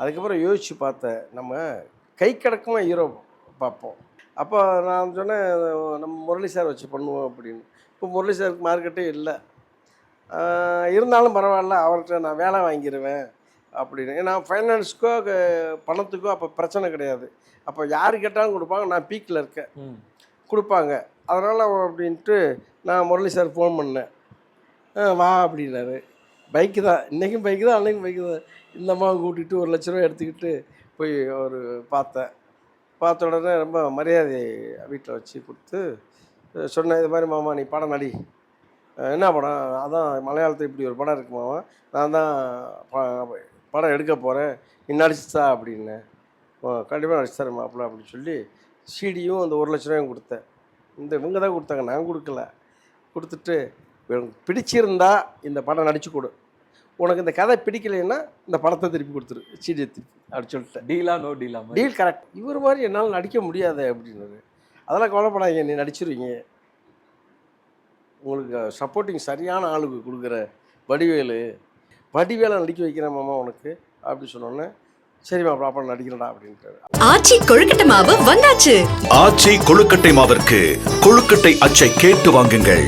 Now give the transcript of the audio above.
அதுக்கப்புறம் யோசித்து பார்த்தேன் நம்ம கை கடக்கமாக ஹீரோ பார்ப்போம். அப்போ நான் சொன்னேன் நம்ம முரளி சார் வச்சு பண்ணுவோம் அப்படின்னு. இப்போ முரளி சாருக்கு மார்க்கெட்டே இல்லை. இருந்தாலும் பரவாயில்ல அவர்கிட்ட நான் வேலை வாங்கிடுவேன் அப்படின்னு. ஏன்னா ஃபைனான்ஸுக்கோ பணத்துக்கோ அப்போ பிரச்சனை கிடையாது. அப்போ யார் கேட்டாலும் கொடுப்பாங்க நான் பீக்கில் இருக்கேன். கொடுப்பாங்க. அதனால் அப்படின்ட்டு நான் முரளி சார் ஃபோன் பண்ணேன். வா அப்படின்னாரு. பைக்கு தான். இன்றைக்கும் பைக்கு தான் அன்றைக்கும் பைக்கு தான். இந்த அம்மாவை கூட்டிகிட்டு ஒரு லட்ச ரூபா எடுத்துக்கிட்டு போய் ஒரு பார்த்தேன். பார்த்த உடனே ரொம்ப மரியாதை வீட்டில் வச்சு கொடுத்து சொன்னேன் இது மாதிரி மாமா நீ படம் நடி. என்ன படம்? அதான் மலையாளத்தில் இப்படி ஒரு படம் இருக்கு மாமா. நான் தான் ப- படம் எடுக்க போகிறேன் நீ நடிச்சுதா ஓ கண்டிப்பாக நடிச்சு தரேன் மாப்பிள்ள அப்படின்னு சொல்லி சீடியும் அந்த ஒரு லட்ச ரூபாயும் கொடுத்தேன். இந்த இவங்க தான் கொடுத்தாங்க. நான் கொடுக்கல. கொடுத்துட்டு பிடிச்சிருந்தா இந்த படம் நடிச்சு கொடு. உனக்கு இந்த கதை பிடிக்கலைன்னா இந்த படத்தை திருப்பி கொடுத்துரு. சிடியை திருப்பி அப்படி சொல்லிட்டேன் டீலா நோ டீலா மாதிரி டீல் கரெக்ட் இவர் மாதிரி என்னால் நடிக்க முடியாது அப்படின்னாரு. அதெல்லாம் கவலைப்படாதீங்க நீ நடிச்சிருவீங்க. உங்களுக்கு சப்போர்ட்டிங் சரியான ஆளுக்கு கொடுக்குற வடிவேலு வடிவேலை நடிக்க வைக்கிறேன் மாமா உனக்கு அப்படி சொன்னோன்னே சரிம்மா அப்புறம் அப்புறம் நடிக்கிறேன்டா அப்படின்ட்டாரு ஆச்சி கொழுக்கட்டை மாவு வந்தாச்சு. ஆச்சி கொழுக்கட்டை மாவிற்கு கொழுக்கட்டை அச்சை கேட்டு வாங்குங்கள்.